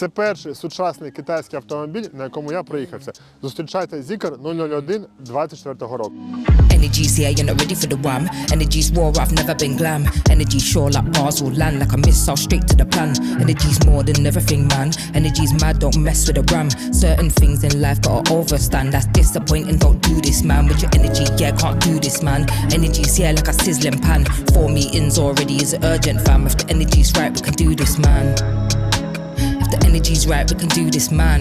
Це перший сучасний китайський автомобіль, на якому я проїхався. Зустрічайте Зікер 001 24 року. Energy's here, you're not ready for the wham. Energy's raw, I've never been glam. Energy's sure like bars will land, like a missile straight to the plan. Energy's more than everything, man. Energy's mad, don't mess with the ram. Certain things in life gotta overstand. That's disappointing, don't do this, man. With your energy, yeah, can't do this, man. Energy's here like a sizzling pan. Four meetings already is urgent, fam. If the energy's right, we can do this, man. Energy's right, we can do this, man.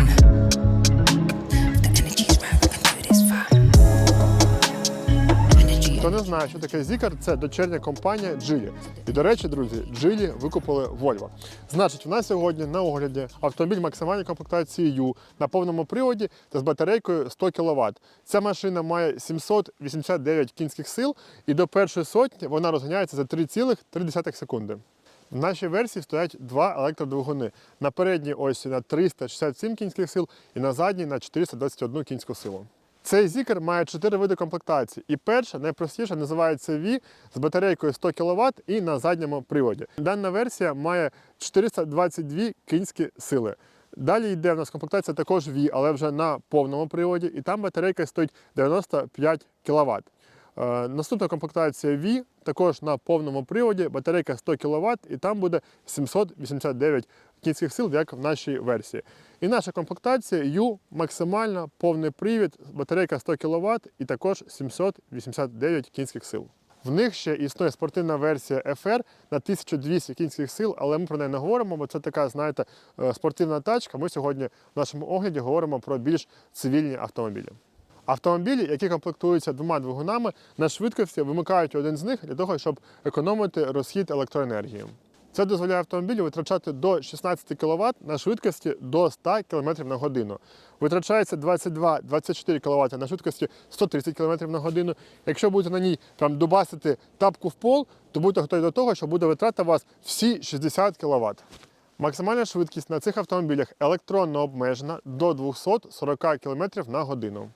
Хто не знає, що таке Зікер, це дочерня компанія Джилі. І до речі, друзі, Джилі викупили Volvo. Значить, у нас сьогодні на огляді автомобіль максимальної комплектації U на повному приводі та з батарейкою 100 кВт. Ця машина має 789 кінських сил, і до першої сотні вона розганяється за 3,3 секунди. В нашій версії стоять два електродвигуни. На передній осі на 367 кінських сил і на задній на 421 кінську силу. Цей зікер має чотири види комплектації. І перша, найпростіша, називається V з батарейкою 100 кВт і на задньому приводі. Дана версія має 422 кінські сили. Далі йде в нас комплектація також V, але вже на повному приводі, і там батарейка стоїть 95 кВт. Е, Наступна комплектація V, також на повному приводі, батарейка 100 кВт, і там буде 789 кінських сил, як в нашій версії. І наша комплектація U максимально повний привід, батарейка 100 кВт і також 789 кінських сил. В них ще існує спортивна версія FR на 1200 кінських сил, але ми про неї не говоримо, бо це така, знаєте, е, спортивна тачка. Ми сьогодні в нашому огляді говоримо про більш цивільні автомобілі. Автомобілі, які комплектуються двома двигунами, на швидкості вимикають один з них для того, щоб економити розхід електроенергії. Це дозволяє автомобілю витрачати до 16 кВт на швидкості до 100 км на годину. Витрачається 22-24 кВт на швидкості 130 км на годину. Якщо будете на ній прям дубасити тапку в пол, то будьте готові до того, що буде витрата у вас всі 60 кВт. Максимальна швидкість на цих автомобілях електронно обмежена до 240 км на годину.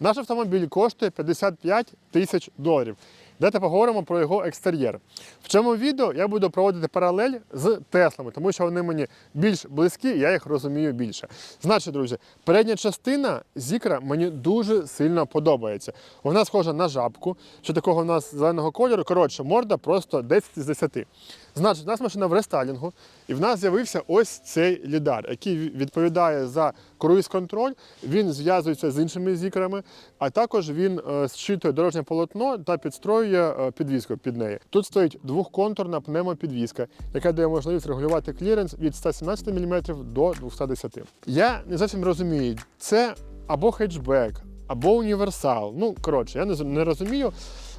Наш автомобіль коштує 55 тисяч доларів. Давайте поговоримо про його екстер'єр. В цьому відео я буду проводити паралель з Теслами, тому що вони мені більш близькі, я їх розумію більше. Значить, друзі, передня частина Зікра мені дуже сильно подобається. Вона схожа на жабку, що такого в нас зеленого кольору. Коротше, морда просто 10 з 10. Значить, у нас машина в рестайлінгу, і в нас з'явився ось цей лідар, який відповідає за круїз-контроль. Він зв'язується з іншими зікрами, а також він е, зчитує дорожнє полотно та підстроює е, підвіску під неї. Тут стоїть двохконтурна пневмопідвізка, яка дає можливість регулювати кліренс від 117 мм до 210 Я не зовсім розумію, це або хетчбек, або універсал. Ну, коротше, я не, розумію.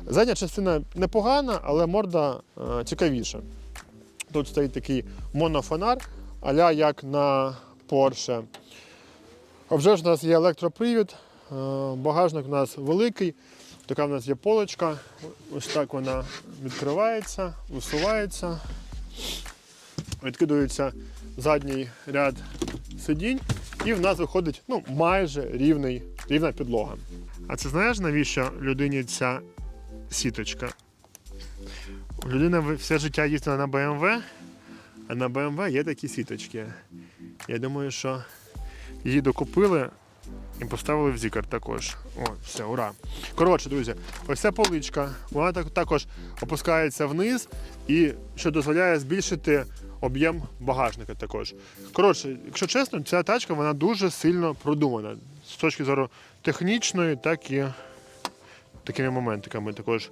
Задня частина непогана, але морда е, цікавіша. Тут стоїть такий монофонар, аля як на Porsche. А вже ж у нас є електропривід, е, багажник у нас великий, така в нас є полочка. Ось так вона відкривається, висувається, відкидується задній ряд сидінь, і в нас виходить ну, майже рівний, рівна підлога. А це знаєш, навіщо людині ця сіточка? Людина все життя їздила на BMW, а на BMW є такі сіточки. Я думаю, що її докупили і поставили в зікар також. О, все, ура. Коротше, друзі, ось ця поличка, вона так, також опускається вниз і що дозволяє збільшити об'єм багажника також. Коротше, якщо чесно, ця тачка вона дуже сильно продумана. З точки зору технічної, так і такими моментиками також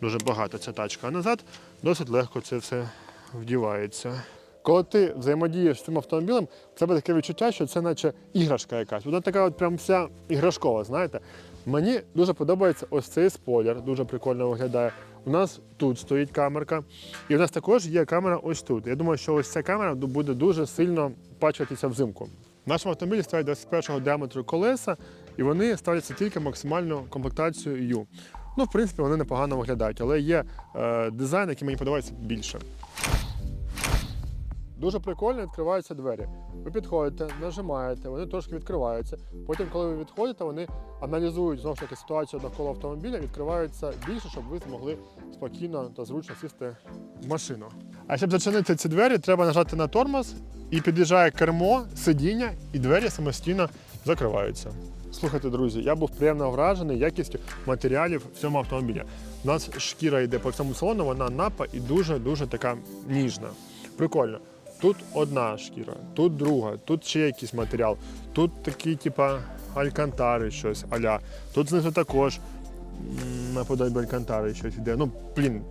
дуже багато ця тачка. А назад досить легко це все вдівається. Коли ти взаємодієш з цим автомобілем, в тебе таке відчуття, що це наче іграшка якась. Вона така от прям вся іграшкова, знаєте. Мені дуже подобається ось цей спойлер, дуже прикольно виглядає. У нас тут стоїть камерка, і у нас також є камера ось тут. Я думаю, що ось ця камера буде дуже сильно бачитися взимку. В нашому автомобілі стоять 21 діаметру колеса, і вони ставляться тільки максимальну комплектацію U. Ну, в принципі, вони непогано виглядають, але є е, дизайн, який мені подобається більше. Дуже прикольно відкриваються двері. Ви підходите, нажимаєте, вони трошки відкриваються. Потім, коли ви відходите, вони аналізують знову ж таки ситуацію навколо автомобіля, відкриваються більше, щоб ви змогли спокійно та зручно сісти в машину. А щоб зачинити ці двері, треба нажати на тормоз і під'їжджає кермо, сидіння, і двері самостійно закриваються. Слухайте, друзі, я був приємно вражений якістю матеріалів в цьому автомобілі. У нас шкіра йде по всьому салону, вона напа і дуже-дуже така ніжна. Прикольно. Тут одна шкіра, тут друга, тут ще якийсь матеріал, тут такі, типа, алькантари, щось аля. Тут знизу також наподобі алькантари щось іде. Ну, блін,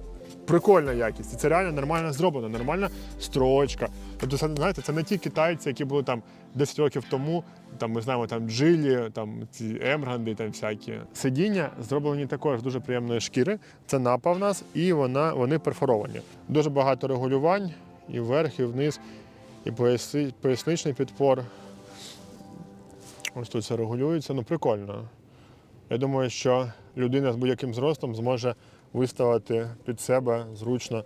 прикольна якість. І це реально нормально зроблено, нормальна строчка. Тобто, це, знаєте, це не ті китайці, які були там 10 років тому. Там ми знаємо там джилі, там ці емгранди, там всякі. Сидіння зроблені також дуже приємної шкіри. Це напа в нас, і вона, вони перфоровані. Дуже багато регулювань і вверх, і вниз, і поясничний підпор. Ось тут все регулюється. Ну, прикольно. Я думаю, що людина з будь-яким зростом зможе виставити під себе зручно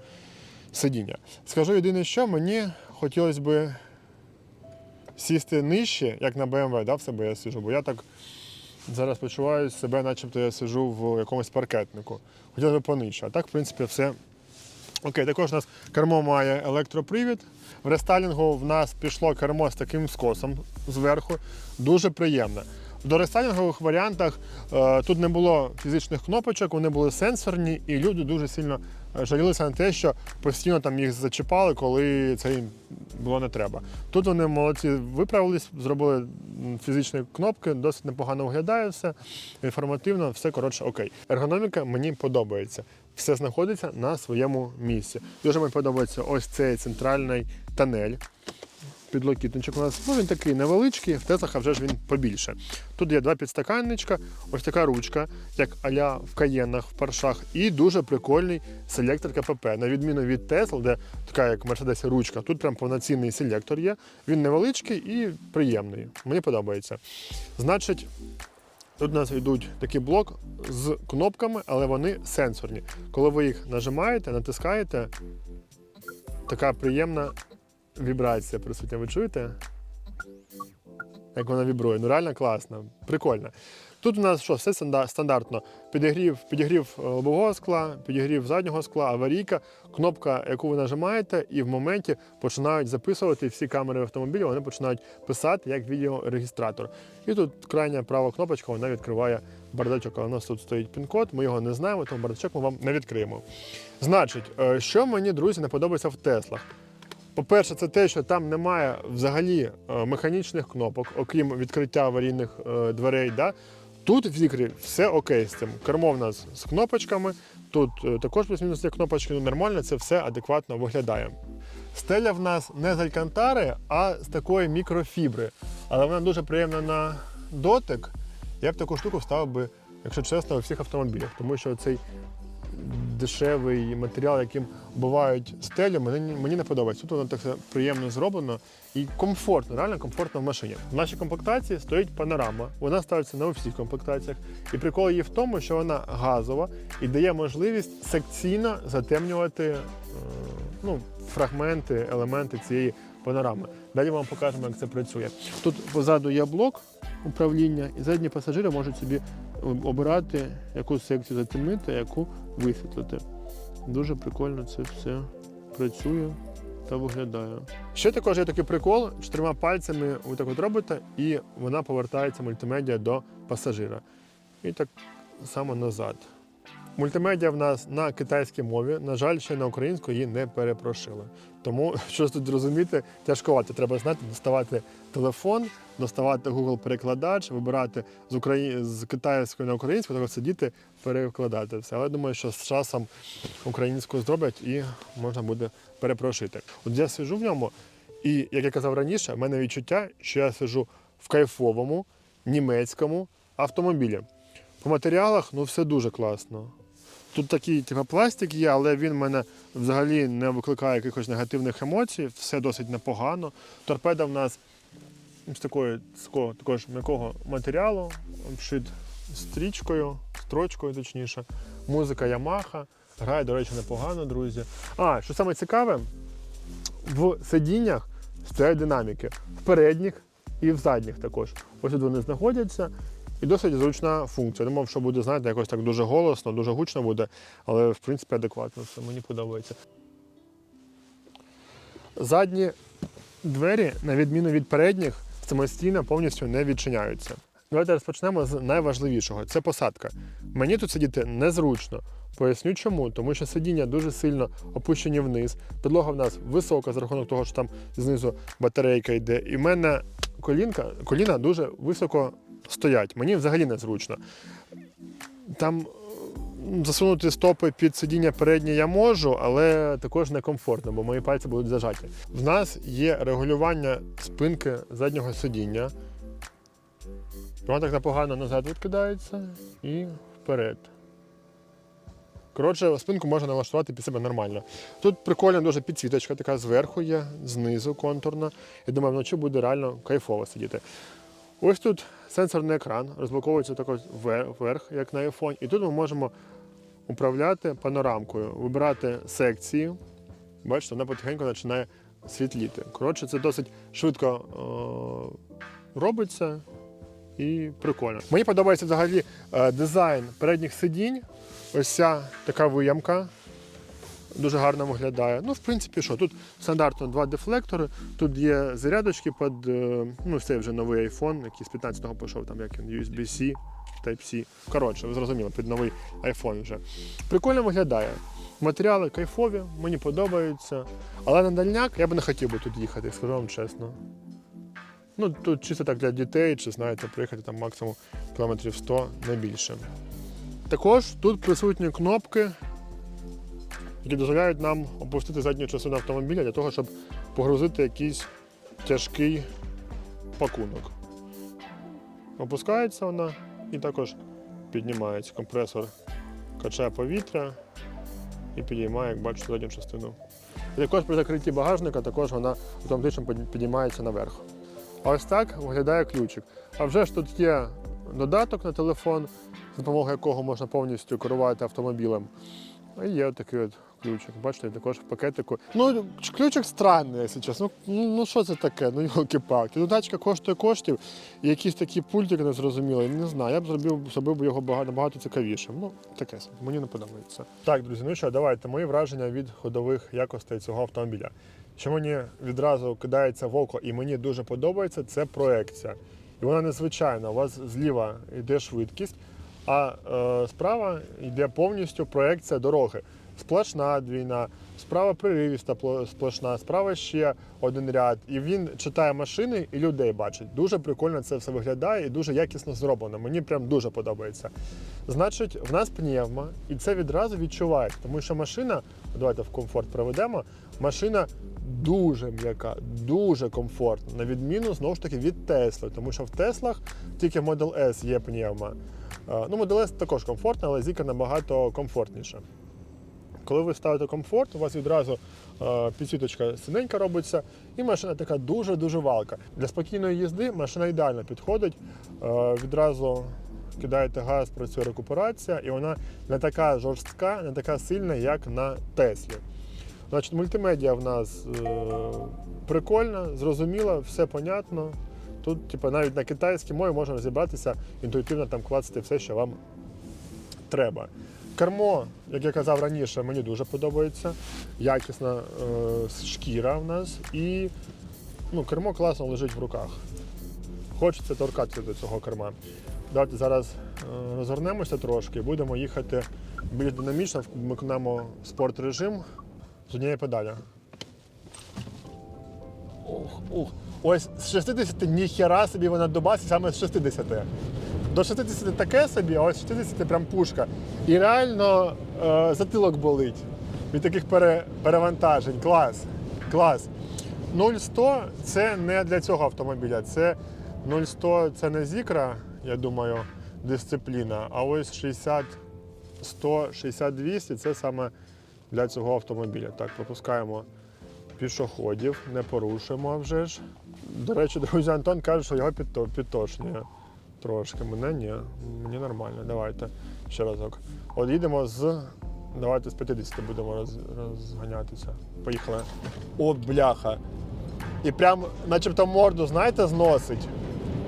сидіння. Скажу єдине, що мені хотілося би сісти нижче, як на BMW, да, в себе я сижу, бо я так зараз почуваю себе, начебто я сижу в якомусь паркетнику. Хотілося б понижче. А так, в принципі, все Окей, також у нас кермо має електропривід. В рестайлінгу в нас пішло кермо з таким скосом зверху. Дуже приємне. До рестайлінгових варіантах е, тут не було фізичних кнопочок, вони були сенсорні, і люди дуже сильно е, жалілися на те, що постійно там їх зачіпали, коли це їм було не треба. Тут вони молодці виправились, зробили фізичні кнопки, досить непогано виглядає все, інформативно, все коротше окей. Ергономіка мені подобається. Все знаходиться на своєму місці. Дуже мені подобається ось цей центральний тонель. Підлокітничок у нас ну він такий невеличкий, в Теслах а вже ж він побільше. Тут є два підстаканничка, ось така ручка, як аля в каєнах, в паршах, і дуже прикольний селектор КПП. На відміну від Тесл, де така як в ручка, тут прям повноцінний селектор є. Він невеличкий і приємний. Мені подобається. Значить, Тут у нас йдуть такий блок з кнопками, але вони сенсорні. Коли ви їх нажимаєте, натискаєте, така приємна вібрація присутня. Ви чуєте? Як вона вібрує? Ну реально класно, прикольно. Тут у нас що, все стандартно. Підігрів, підігрів е, лобового скла, підігрів заднього скла, аварійка, кнопка, яку ви нажимаєте, і в моменті починають записувати всі камери автомобілі, вони починають писати як відеорегістратор. І тут крайня права кнопочка, вона відкриває бардачок. У нас тут стоїть пін-код, ми його не знаємо, тому бардачок ми вам не відкриємо. Значить, е, що мені, друзі, не подобається в Теслах? По-перше, це те, що там немає взагалі е, механічних кнопок, окрім відкриття аварійних дверей. Да? Тут в ікрі все окей з цим. Кермо в нас з кнопочками, тут е, також плюс-мінус є кнопочки, ну нормально, це все адекватно виглядає. Стеля в нас не з алькантари, а з такої мікрофібри. Але вона дуже приємна на дотик. Я б таку штуку вставив би, якщо чесно, у всіх автомобілях, тому що цей дешевий матеріал, яким бувають стелі, мені, мені не подобається. Тут воно так все приємно зроблено і комфортно, реально комфортно в машині. В нашій комплектації стоїть панорама. Вона ставиться на всіх комплектаціях. І прикол її в тому, що вона газова і дає можливість секційно затемнювати е, ну, фрагменти, елементи цієї панорами. Далі вам покажемо, як це працює. Тут позаду є блок управління, і задні пасажири можуть собі обирати, яку секцію затемнити, а яку висвітлити. Дуже прикольно це все працює та виглядає. Ще також є такий прикол: чотирма пальцями ви так от робите, і вона повертається мультимедіа до пасажира. І так само назад. Мультимедіа в нас на китайській мові. На жаль, ще на українську її не перепрошили. Тому щось тут зрозуміти тяжковато. Треба знати, доставати телефон, доставати Google перекладач, вибирати з Украї... з китайської на українську, так сидіти, перекладати все. Але думаю, що з часом українську зроблять і можна буде перепрошити. От я сиджу в ньому, і як я казав раніше, в мене відчуття, що я сиджу в кайфовому німецькому автомобілі. По матеріалах ну все дуже класно. Тут такий типу, пластик є, але він в мене взагалі не викликає якихось негативних емоцій, все досить непогано. Торпеда в нас з такої, такого також м'якого матеріалу, обшит стрічкою, строчкою точніше. Музика Ямаха. Грає, до речі, непогано, друзі. А, що саме цікаве, в сидіннях стоять динаміки. В передніх і в задніх також. Ось тут вони знаходяться. І досить зручна функція. Думав, що буде, знаєте, якось так дуже голосно, дуже гучно буде, але в принципі адекватно все. Мені подобається. Задні двері, на відміну від передніх, самостійно повністю не відчиняються. Давайте розпочнемо з найважливішого це посадка. Мені тут сидіти незручно. Поясню чому, тому що сидіння дуже сильно опущені вниз. Підлога в нас висока за рахунок того, що там знизу батарейка йде. І в мене колінка, коліна дуже високо стоять. Мені взагалі незручно. Там засунути стопи під сидіння переднє я можу, але також некомфортно, бо мої пальці будуть зажаті. В нас є регулювання спинки заднього сидіння. Воно так непогано назад відкидається і вперед. Коротше, спинку можна налаштувати під себе нормально. Тут прикольна дуже підсвіточка, така зверху є, знизу контурна. Я думаю, вночі буде реально кайфово сидіти. Ось тут сенсорний екран, розблоковується також вверх, як на iPhone. І тут ми можемо управляти панорамкою, вибирати секції. Бачите, вона потихеньку починає світліти. Коротше, це досить швидко е- робиться і прикольно. Мені подобається взагалі е, дизайн передніх сидінь. Ось ця така виямка. Дуже гарно виглядає. Ну, в принципі, що, тут стандартно два дефлектори, тут є зарядочки під, е, ну, це вже новий iPhone, який з 15-го пішов, там як він, USB-C, Type-C. Коротше, ви зрозуміли, під новий iPhone вже. Прикольно виглядає. Матеріали кайфові, мені подобаються. Але на дальняк я б не хотів би тут їхати, скажу вам чесно. Ну, тут чисто так для дітей, чи знаєте, приїхати там максимум кілометрів 100, не більше. Також тут присутні кнопки, які дозволяють нам опустити задню частину автомобіля для того, щоб погрузити якийсь тяжкий пакунок. Опускається вона і також піднімається. Компресор качає повітря і підіймає, як бачите, задню частину. І також при закритті багажника також вона автоматично піднімається наверх. Ось так виглядає ключик. А вже ж тут є додаток на телефон, за допомогою якого можна повністю керувати автомобілем. І є такий от ключик. Бачите, також в пакетику. Ну, ключик странний, якщо чесно. Ну, ну що це таке? Ну, йолки-палки. Ну, тачка коштує коштів, і якийсь такий пультик незрозумілий. Не знаю, я б зробив, зробив би його багато, набагато цікавішим. Ну, таке мені не подобається. Так, друзі, ну що, давайте мої враження від ходових якостей цього автомобіля. Що мені відразу кидається в око і мені дуже подобається, це проекція. І вона незвичайна. У вас зліва йде швидкість, а е, справа йде повністю проекція дороги. Сплошна двійна, справа приривіста сплошна, справа ще один ряд. І він читає машини і людей бачить. Дуже прикольно це все виглядає і дуже якісно зроблено. Мені прям дуже подобається. Значить, в нас пневма, і це відразу відчувається, тому що машина, давайте в комфорт проведемо, машина дуже м'яка, дуже комфортна, на відміну знову ж таки від Тесли, тому що в Теслах тільки в Model S є пневма. Е, Ну, Model S також комфортна, але Zika набагато комфортніша. Коли ви ставите комфорт, у вас відразу е, підсвіточка синенька робиться, і машина така дуже-дуже валка. Для спокійної їзди машина ідеально підходить. Е, відразу кидаєте газ, працює рекуперація, і вона не така жорстка, не така сильна, як на Теслі. Значить, мультимедіа в нас е, прикольна, зрозуміла, все понятно. Тут, типу, навіть на китайській мові можна розібратися, інтуїтивно там клацати все, що вам треба. Кермо, як я казав раніше, мені дуже подобається. Якісна е, шкіра в нас і ну, кермо класно лежить в руках. Хочеться торкатися до цього керма. Давайте зараз е, розгорнемося трошки будемо їхати більш динамічно, вмикнемо спорт режим з однієї педалі. Ух, ух. Ось з 60 ніхера собі вона добасить саме з 60. До 60 таке собі, а ось 60 прям пушка. І реально е, затилок болить від таких пере, перевантажень. Клас. Клас. 0-100 це не для цього автомобіля. Це 0-100 це не зікра, я думаю, дисципліна. А ось 60 100, 60 200 це саме для цього автомобіля. Так, пропускаємо пішоходів, не порушуємо а вже ж. До речі, друзі, Антон каже, що його підто- підтошнює трошки. Мене ні, мені нормально. Давайте ще разок. От їдемо з. Давайте з 50 будемо роз, розганятися. Поїхали. О, бляха. І прям, начебто, морду, знаєте, зносить.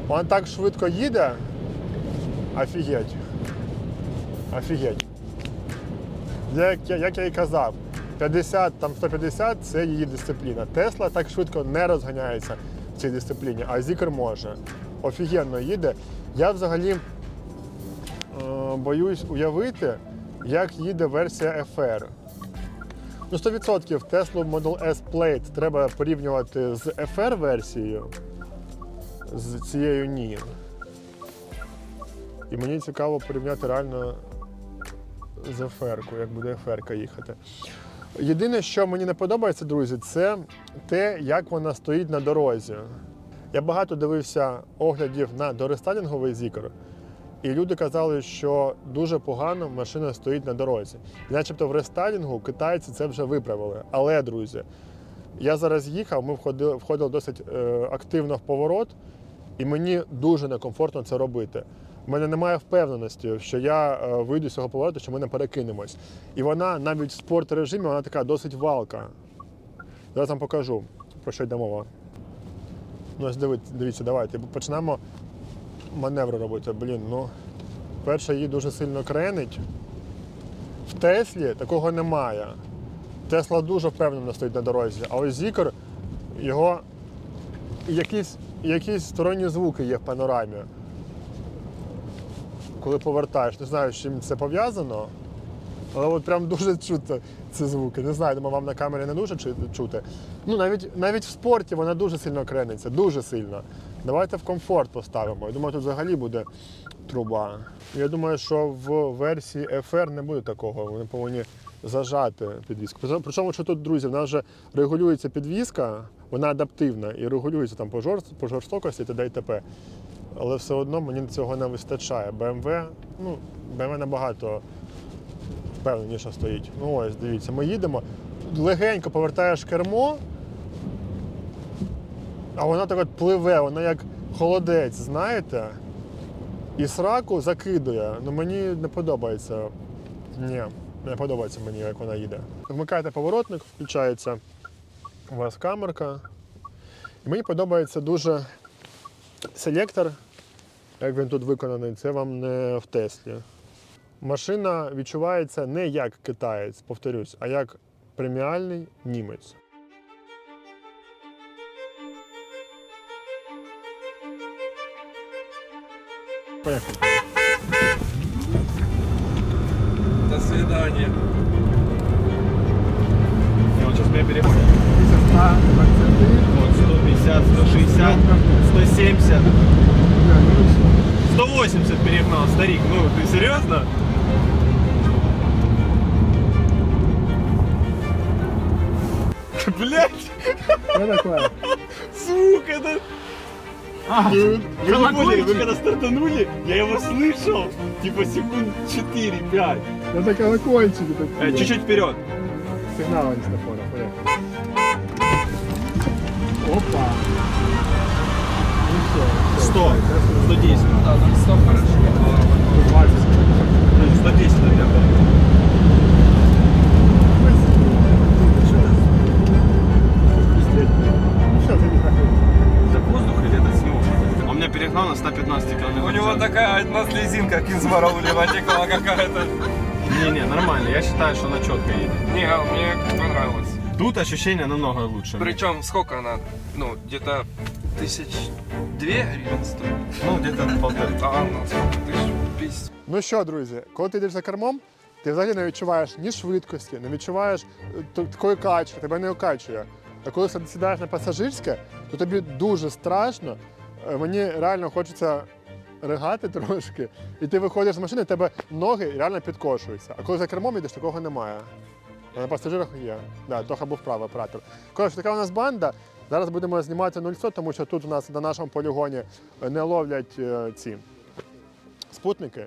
Він так швидко їде. Офігеть. Офігеть. Як, як я і казав, 50, там 150 це її дисципліна. Тесла так швидко не розганяється в цій дисципліні, а Зікер може. Офігенно їде. Я взагалі е, боюсь уявити, як їде версія FR. Ну, 100% Tesla Model S Plate треба порівнювати з FR-версією, з цією ні. І мені цікаво порівняти реально з FR-кою, як буде FR їхати. Єдине, що мені не подобається, друзі, це те, як вона стоїть на дорозі. Я багато дивився оглядів на дорестайлінговий зікр, і люди казали, що дуже погано машина стоїть на дорозі. І начебто в рестайлінгу китайці це вже виправили. Але, друзі, я зараз їхав, ми входили, входили досить е, активно в поворот, і мені дуже некомфортно це робити. У мене немає впевненості, що я е, вийду з цього повороту, що ми не перекинемось. І вона навіть в спорт режимі вона така досить валка. Зараз вам покажу, про що йде мова. Ну, ось дивіться, давайте почнемо маневри робити. Блін, ну, перше, її дуже сильно кренить. В Теслі такого немає. Тесла дуже впевнено стоїть на дорозі, а ось Зікр, його якісь, якісь сторонні звуки є в панорамі. Коли повертаєш, не знаю, з чим це пов'язано, але от прям дуже чути ці звуки. Не знаю, думаю, вам на камері не дуже чути. Ну, навіть, навіть в спорті вона дуже сильно крениться, дуже сильно. Давайте в комфорт поставимо. Я думаю, тут взагалі буде труба. Я думаю, що в версії FR не буде такого. Вони повинні зажати підвіску. Причому- що тут, друзі, в нас вже регулюється підвіска, вона адаптивна і регулюється там по, жорст, по жорстокості т.д. і т.п. Але все одно мені цього не вистачає. BMW, ну, BMW набагато впевненіше стоїть. Ну ось, дивіться, ми їдемо, легенько повертаєш кермо, а вона так от пливе, вона як холодець, знаєте? І сраку закидує. Ну мені не подобається. Ні, не подобається мені, як вона їде. Вмикаєте поворотник, включається у вас камерка. І мені подобається дуже селектор, як він тут виконаний, це вам не в Теслі. Машина відчувається не як китаєць, повторюсь, а як преміальний німець. Поїхали. До свидания. И он сейчас меня. Вот 150, 160, 170, 180 перегнал, старик. Ну, ты серьезно? Блять, Що таке? звук это... Вы не поняли, вы когда стартанули, я его слышал, типа секунд 4-5. Ну так колокольчики Э, такі. Чуть-чуть вперед. Сигнал антифона, поїхали. Опа. Ну все. 100, 110. Да, там стоп хорошо. 20. Ну, 110, наверное. Сейчас, иди нахуй. Это воздух или это снег? Он меня перегнал на 115 км. У него такая одна слезинка кинзмаровлива текла какая-то. Не-не, нормально. Я считаю, что она четко едет. Не, а мне понравилось. Тут ощущение намного лучше. Причем сколько она? Ну, где-то тысяч две гривен стоит. Ну, где-то полторы. А, ну сколько? Тысяч пятьдесят. Ну що, друзі, коли ти йдеш за кермом, ти взагалі не відчуваєш ні швидкості, не відчуваєш е, т- такої качки, тебе не окачує. А коли сідаєш на пасажирське, то тобі дуже страшно. Е, Мені реально хочеться ригати трошки, і ти виходиш з машини, і тебе ноги реально підкошуються. А коли за кермом йдеш, такого немає. А на пасажирах є. Да, трохи був правий оператор. Коротше, така у нас банда. Зараз будемо знімати 0 тому що тут у нас на нашому полігоні е, не ловлять е, ці спутники.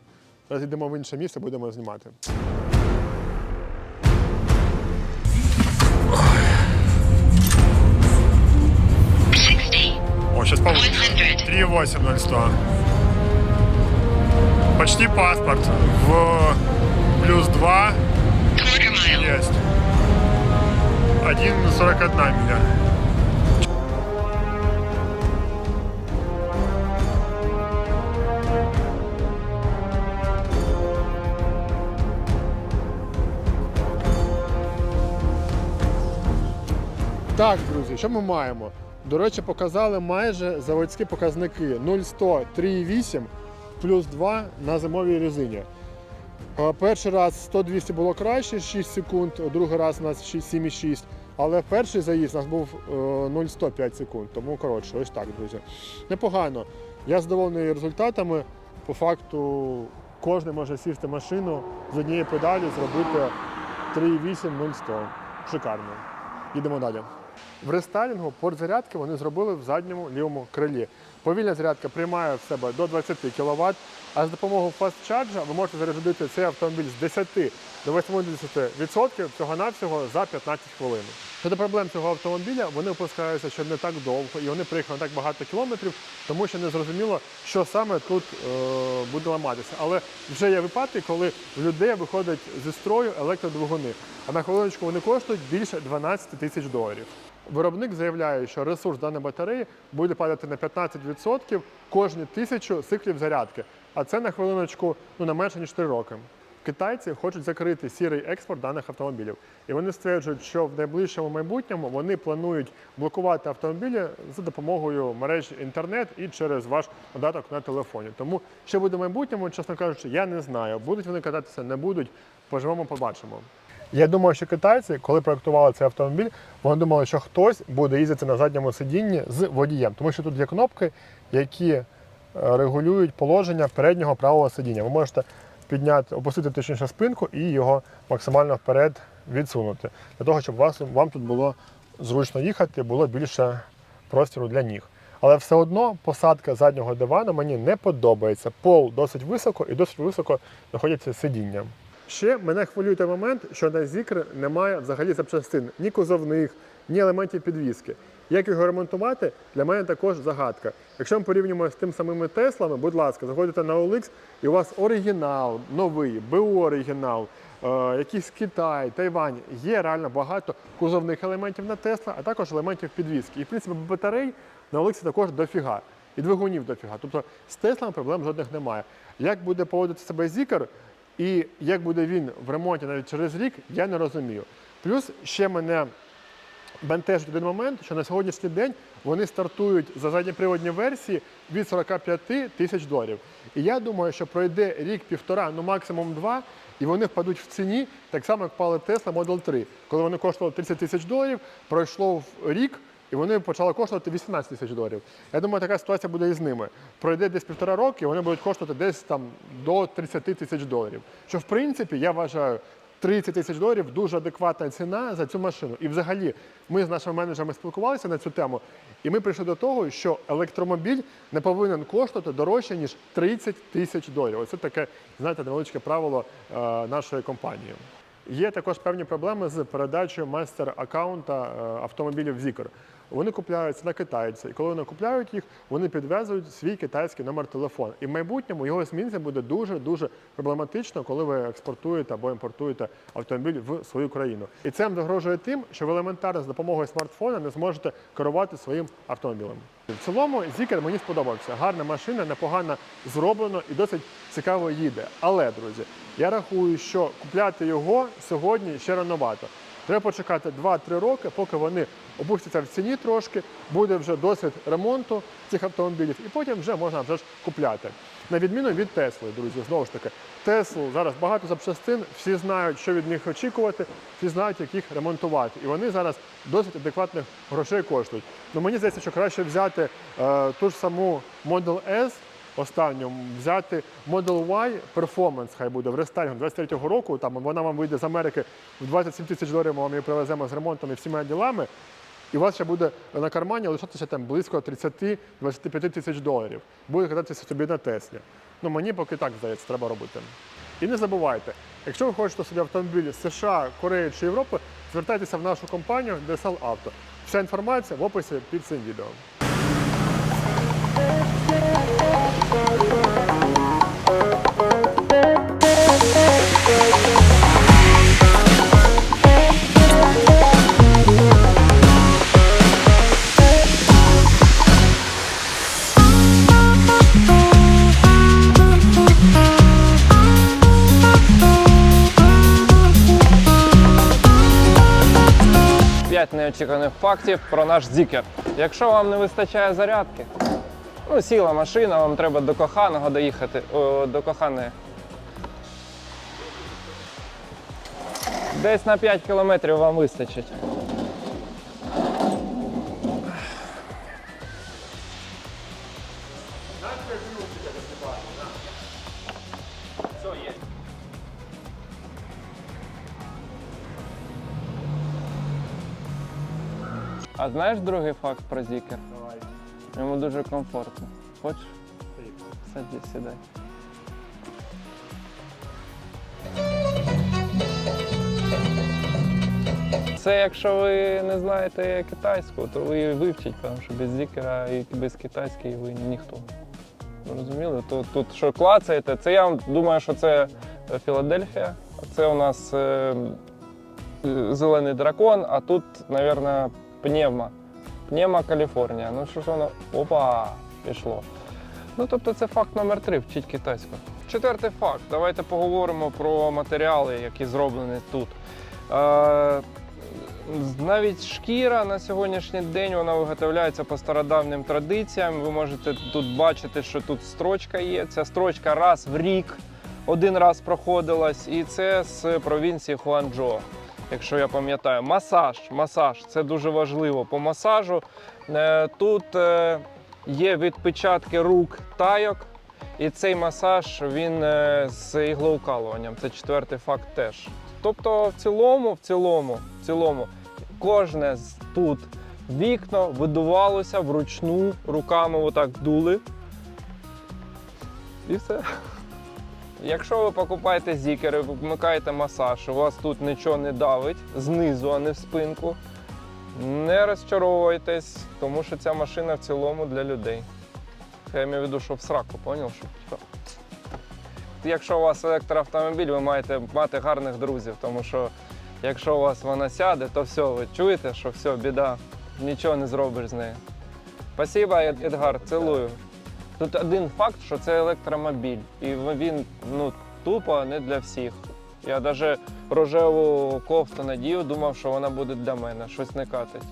Зараз йдемо в інше місце, будемо знімати. Сейчас получше. 3,80100. Почти паспорт. В плюс 2 есть. 1,41 миля. Так, друзі, що ми маємо? До речі, показали майже заводські показники 0,100, 3,8 плюс 2 на зимовій резині. Е, Перший раз 100-200 було краще, 6 секунд, другий раз у нас 7,6. Але перший заїзд у нас був е, 0,105 секунд, тому коротше, ось так, друзі. Непогано. Я задоволений результатами. По факту кожен може сісти машину з однієї педалі, зробити 3,8 0,100. Шикарно. Їдемо далі. В рестайлінгу порт зарядки вони зробили в задньому лівому крилі. Повільна зарядка приймає в себе до 20 кВт, а з допомогою Charge ви можете зарядити цей автомобіль з 10 до 80% всього-навсього за 15 хвилин. Щодо проблем цього автомобіля, вони випускаються ще не так довго і вони приїхали так багато кілометрів, тому що не зрозуміло, що саме тут е, буде ламатися. Але вже є випадки, коли в людей виходять зі строю електродвигуни, а на хвилиночку вони коштують більше 12 тисяч доларів. Виробник заявляє, що ресурс даної батареї буде падати на 15% кожні тисячу циклів зарядки, а це на хвилиночку ну, не менше ніж 3 роки. Китайці хочуть закрити сірий експорт даних автомобілів, і вони стверджують, що в найближчому майбутньому вони планують блокувати автомобілі за допомогою мереж інтернет і через ваш додаток на телефоні. Тому що буде в майбутньому, чесно кажучи, я не знаю. Будуть вони кататися, не будуть. Поживемо, побачимо. Я думаю, що китайці, коли проектували цей автомобіль, вони думали, що хтось буде їздити на задньому сидінні з водієм, тому що тут є кнопки, які е, регулюють положення переднього правого сидіння. Ви можете підняти, опустити точніше спинку і його максимально вперед відсунути, для того, щоб вас, вам тут було зручно їхати, було більше простору для ніг. Але все одно посадка заднього дивану мені не подобається. Пол досить високо і досить високо знаходяться сидіння. Ще мене хвилює той момент, що на Зікр немає взагалі запчастин ні кузовних, ні елементів підвіски. Як його ремонтувати, для мене також загадка. Якщо ми порівнюємо з тим самими Теслами, будь ласка, заходите на OLX, і у вас оригінал, новий, БУ оригінал, е, якийсь Китай, Тайвань. Є реально багато кузовних елементів на Тесла, а також елементів підвіски. І в принципі батарей на OLX також дофіга. І двигунів дофіга. Тобто з Теслами проблем жодних немає. Як буде поводити себе Зікр, і як буде він в ремонті навіть через рік, я не розумію. Плюс ще мене бентежить один момент, що на сьогоднішній день вони стартують за задніприводні версії від 45 тисяч доларів. І я думаю, що пройде рік-півтора, ну максимум два, і вони впадуть в ціні, так само, як впали Tesla Model 3. Коли вони коштували 30 тисяч доларів, пройшло рік. І вони почали коштувати 18 тисяч доларів. Я думаю, така ситуація буде і з ними. Пройде десь півтора роки, вони будуть коштувати десь там до 30 тисяч доларів. Що в принципі я вважаю 30 тисяч доларів дуже адекватна ціна за цю машину. І взагалі ми з нашими менеджерами спілкувалися на цю тему, і ми прийшли до того, що електромобіль не повинен коштувати дорожче ніж 30 тисяч доларів. Оце таке, знаєте, невеличке правило е, нашої компанії. Є також певні проблеми з передачею майстер-аккаунта е, автомобілів Zikr. Вони купляються на китайця, і коли вони купляють їх, вони підвезують свій китайський номер телефону. І в майбутньому його змінити буде дуже дуже проблематично, коли ви експортуєте або імпортуєте автомобіль в свою країну. І це загрожує тим, що ви елементарно з допомогою смартфона не зможете керувати своїм автомобілем. В цілому Зікер мені сподобався. Гарна машина, непогано зроблено і досить цікаво їде. Але, друзі, я рахую, що купляти його сьогодні ще рановато. Треба почекати 2-3 роки, поки вони опустяться в ціні трошки, буде вже досвід ремонту цих автомобілів, і потім вже можна вже ж купляти. На відміну від Тесли, друзі, знову ж таки, Теслу зараз багато запчастин, всі знають, що від них очікувати, всі знають, як їх ремонтувати. І вони зараз досить адекватних грошей коштують. Ну мені здається, що краще взяти е, ту ж саму Model S, останню, взяти Model Y Performance, хай буде в рестайлінгу 23-го року. Там вона вам вийде з Америки в 27 тисяч доларів. Ми вам її привеземо з ремонтом і всіма ділами. І у вас ще буде на кармані лишатися там близько 30-25 тисяч доларів. Буде кататися собі на Теслі. Ну мені поки так здається, треба робити. І не забувайте, якщо ви хочете собі автомобіль з США, Кореї чи Європи, звертайтеся в нашу компанію DSL Auto. Вся інформація в описі під цим відео. П'ять неочікуваних фактів про наш зікер. Якщо вам не вистачає зарядки, ну сіла машина, вам треба до коханого доїхати. О, до коханої. Десь на 5 кілометрів вам вистачить. А знаєш другий факт про зікер? Йому дуже комфортно. Хочеш? Саді, сідай. Це якщо ви не знаєте китайську, то ви її вивчіть, тому що без зікера і без китайської ви ніхто. Ви Розуміли? Тут, тут що клацаєте, це я думаю, що це е, Філадельфія, це у нас е, е, зелений дракон, а тут, мабуть, пневма. Пневма Каліфорнія. Ну що ж воно? Опа! Пішло. Ну, тобто це факт номер три, вчіть китайську. Четвертий факт. Давайте поговоримо про матеріали, які зроблені тут. Е, навіть шкіра на сьогоднішній день вона виготовляється по стародавнім традиціям. Ви можете тут бачити, що тут строчка є. Ця строчка раз в рік один раз проходилась, і це з провінції Хуанчжоу. Якщо я пам'ятаю, масаж. Масаж це дуже важливо. По масажу е, тут е, є відпечатки рук тайок, і цей масаж він е, з іглоукалуванням. Це четвертий факт теж. Тобто, в цілому, в цілому, в цілому, кожне з тут вікно видувалося вручну, руками отак дули. І все. Якщо ви покупаєте зікери, вмикаєте масаж, у вас тут нічого не давить знизу, а не в спинку. Не розчаровуйтесь, тому що ця машина в цілому для людей. Я маю в виду, що в сраку, поняв? Що, Якщо у вас електроавтомобіль, ви маєте мати гарних друзів, тому що якщо у вас вона сяде, то все, ви чуєте, що все, біда, нічого не зробиш з нею. Спасибо, Едгар, цілую. Тут один факт, що це електромобіль, і він ну, тупо не для всіх. Я навіть рожеву кофту надію, думав, що вона буде для мене, щось не катить.